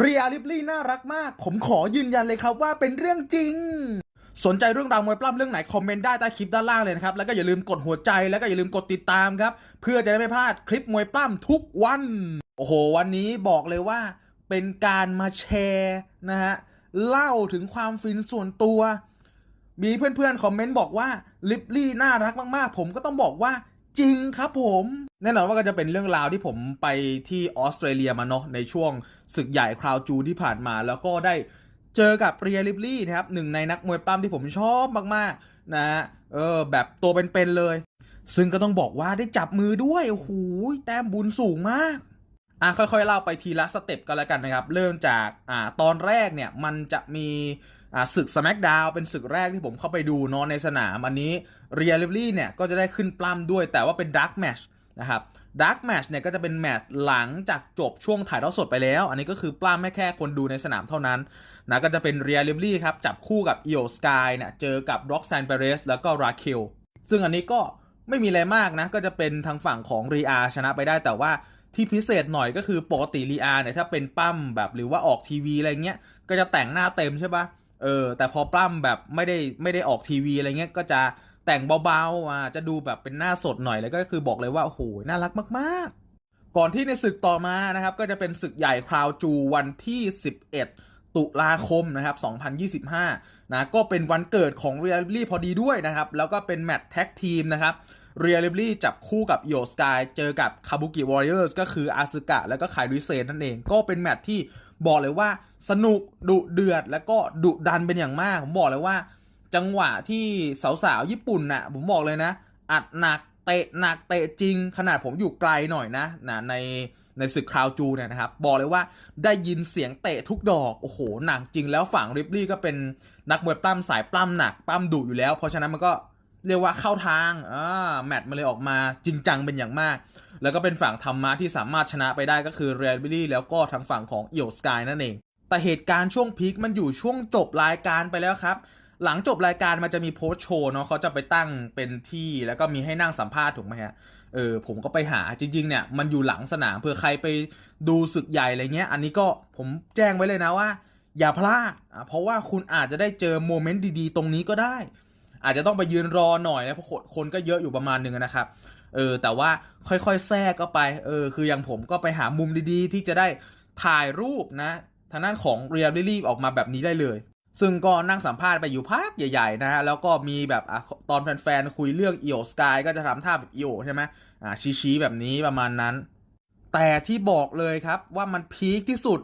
เรียลิบลี่น่ารักมาก ผมขอยืนยันเลยครับว่าเป็นเรื่องจริง สนใจเรื่องราวมวยปล้ำเรื่องไหน คอมเมนต์ได้ใต้คลิปด้านล่างเลยนะครับ แล้วก็อย่าลืมกดหัวใจแล้วก็อย่าลืมกดติดตามครับ เพื่อจะได้ไม่พลาดคลิปมวยปล้ำทุกวัน โอ้โห วันนี้บอกเลยว่า เป็นการมาแชร์นะฮะเล่าถึงความฟินส่วนตัว มีเพื่อนๆคอมเมนต์บอกว่าลิปลี่น่ารักมากๆ ผมก็ต้องบอกว่า จริงครับผม แน่นอนว่าก็จะเป็นเรื่องราวที่ผมไปที่ออสเตรเลียมาเนาะในช่วงศึกใหญ่คราวจูที่ผ่านมา แล้วก็ได้เจอกับเรียลิปลี่นะครับหนึ่งในนักมวยปล้ำที่ผมชอบมากๆนะฮะเออแบบตัวเป็นๆเลย ซึ่งก็ต้องบอกว่าได้จับมือด้วยโอ้โหแต้มบุญสูงมากอะค่อยๆเล่าไปทีละสเต็ปกันแล้วกันนะครับ เริ่มจากอ่าตอนแรกเนี่ยมันจะมี ศึก SmackDown เป็นศึกแรกที่ผมเข้าไปดูเนาะในสนามอันนี้เรียลิลี่เนี่ยก็จะได้ขึ้นปล้ำด้วยแต่ว่าเป็น Dark Match นะครับ Dark Match เนี่ยก็จะเป็นแมตช์หลังจากจบช่วงถ่ายทอดสดไปแล้ว อันนี้ก็คือปล้ำไม่แค่คนดูในสนามเท่านั้นนะก็จะเป็นเรียลิลี่ครับจับคู่กับ Io Sky เนี่ยเจอกับ Roxanne Perez แล้วก็ Raquel ซึ่งอันนี้ก็ไม่มีอะไรมากนะ ก็จะเป็นทางฝั่งของรีอาชนะไปได้แต่ว่าที่พิเศษหน่อยก็คือปกติรีอาเนี่ยถ้าเป็นปั้มแบบหรือว่าออกทีวีอะไรเงี้ย ก็จะแต่งหน้าเต็มใช่ปะ เออแต่พอปั้มแบบไม่ได้ไม่ได้ออกทีวีอะไรเงี้ยก็จะแต่งเบาๆอะจะดูแบบเป็นหน้าสดหน่อยแล้วก็คือบอกเลยว่าโอ้โหน่ารักมากๆ ก่อนที่ในศึกต่อมานะครับ ก็จะเป็นศึกใหญ่คราวจูวันที่ 11 ตุลาคมนะครับ 2025 นะก็เป็นวันเกิดของเรียลลี่พอดีด้วยนะครับ แล้วก็เป็นแมตช์แท็กทีมนะครับเรียลลี่จับคู่กับโยสกายเจอกับคาบุกิวอริเออร์สก็คืออาซึกะแล้วก็ไคริเซนนั่นเอง ก็เป็นแมตช์ที่ บอกเลยว่าสนุกดุเดือดแล้วก็ดุดันเป็นอย่างมาก ผมบอกเลยว่า จังหวะที่สาวๆญี่ปุ่นน่ะ ผมบอกเลยนะ อัดหนักเตะหนักเตะจริง ขนาดผมอยู่ไกลหน่อยนะนะในในศึกคราวจูเนี่ยนะครับ บอกเลยว่าได้ยินเสียงเตะทุกดอก โอ้โห หนักจริงแล้วฝั่งริบลี่ก็เป็นนักมวยปล้ำสายปล้ำหนักปล้ำดุอยู่แล้ว เพราะฉะนั้นมันก็ เรียกว่าเข้าทางอ่าแมตช์มันเลยออกมาจริงจังเป็นอย่างมาก แล้วก็เป็นฝั่งธรรมะที่สามารถชนะไปได้ก็คือเรียลบิลี่แล้วก็ทางฝั่งของเอียวสกายนั่นเอง แต่เหตุการณ์ช่วงพีคมันอยู่ช่วงจบรายการไปแล้วครับ หลังจบรายการมันจะมีโพสโชว์เนาะเขาจะไปตั้งเป็นที่แล้วก็มีให้นั่งสัมภาษณ์ถูกไหมฮะเออผมก็ไปหาจริงๆเนี่ยมันอยู่หลังสนามเผื่อใครไปดูศึกใหญ่อะไรเงี้ย อันนี้ก็ผมแจ้งไว้เลยนะว่า อย่าพลาดอะเพราะว่าคุณอาจจะได้เจอโมเมนต์ดีๆ ตรงนี้ก็ได้ อาจจะต้องไปยืนรอหน่อยนะเพราะคนก็เยอะอยู่ประมาณหนึ่งนะครับเออแต่ว่าค่อยๆแทรกก็ไปเออคืออย่างผมก็ไปหามุมดีๆ ที่จะได้ถ่ายรูปนะทางด้านของเรียลลี่ออกมาแบบนี้ได้เลย ซึ่งก็นั่งสัมภาษณ์ไปอยู่พักใหญ่ๆนะฮะแล้วก็มีแบบอตอนแฟนๆ คุยเรื่องอีโอสกายก็จะทำท่าแบบอีโอใช่ไหมอ่าชี้ๆแบบนี้ประมาณนั้น แต่ที่บอกเลยครับว่ามันพีคที่สุด